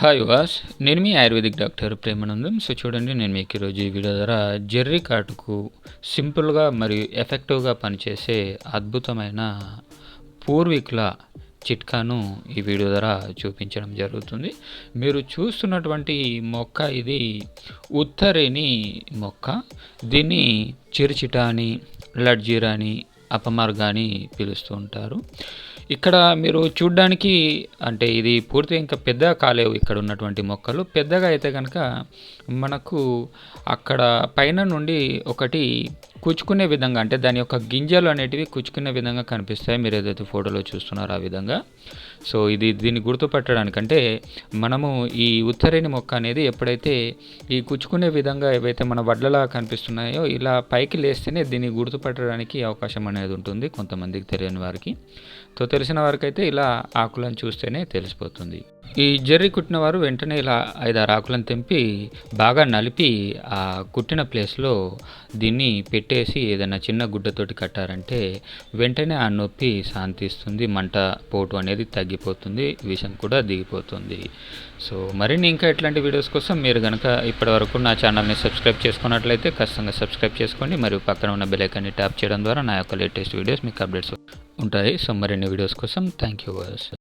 Hi వాస్ నేను మీ ఆయుర్వేదిక్ డాక్టర్ ప్రేమానందం. సో చూడండి నేను మీకు ఈరోజు ఈ వీడియో ద్వారా జెర్రీ కాటుకు సింపుల్గా మరియు ఎఫెక్టివ్గా పనిచేసే అద్భుతమైన పూర్వీకుల చిట్కాను ఈ వీడియో ద్వారా చూపించడం జరుగుతుంది. మీరు చూస్తున్నటువంటి మొక్క ఇది ఉత్తరేని మొక్క. దీన్ని చిరుచిట అని లడ్జీరా అని అపమార్గాని పిలుస్తూ ఉంటారు. ఇక్కడ మీరు చూడ్డానికి అంటే ఇది పూర్తిగా ఇంకా పెద్దగా కాలేవు ఇక్కడ ఉన్నటువంటి మొక్కలు. పెద్దగా అయితే కనుక మనకు అక్కడ పైన నుండి ఒకటి కుచ్చుకునే విధంగా అంటే దాని యొక్క గింజలు అనేటివి కుచ్చుకునే విధంగా కనిపిస్తాయి. మీరు ఏదైతే ఫోటోలో చూస్తున్నారో ఆ విధంగా. సో ఇది దీన్ని గుర్తుపట్టడానికంటే మనము ఈ ఉత్తరేణి మొక్క అనేది ఎప్పుడైతే ఈ కుచ్చుకునే విధంగా ఏవైతే మన వడ్లలా కనిపిస్తున్నాయో ఇలా పైకి లేస్తేనే దీన్ని గుర్తుపట్టడానికి అవకాశం అనేది ఉంటుంది కొంతమందికి తెలియని వారికి. సో తెలిసిన వారికైతే ఇలా ఆకులను చూస్తేనే తెలిసిపోతుంది. ఈ జెర్రీ కుట్టిన వారు వెంటనే ఇలా ఐదారు ఆకులను తెంపి బాగా నలిపి ఆ కుట్టిన ప్లేస్లో దీన్ని పెట్టేసి ఏదైనా చిన్న గుడ్డతోటి కట్టారంటే వెంటనే ఆ నొప్పి శాంతిస్తుంది మంట పోటు అనేది తగ్గిపోతుంది విషం కూడా దిగిపోతుంది. సో మరిన్ని ఇంకా ఇట్లాంటి వీడియోస్ కోసం మీరు కనుక ఇప్పటివరకు నా ఛానల్ని సబ్స్క్రైబ్ చేసుకున్నట్లయితే ఖచ్చితంగా సబ్స్క్రైబ్ చేసుకోండి మరియు పక్కన ఉన్న బెలైకాన్ని ట్యాప్ చేయడం ద్వారా నా యొక్క లేటెస్ట్ వీడియోస్ మీకు అప్డేట్స్ ఉంటాయి. సో మరిన్ని వీడియోస్ కోసం థ్యాంక్ యూ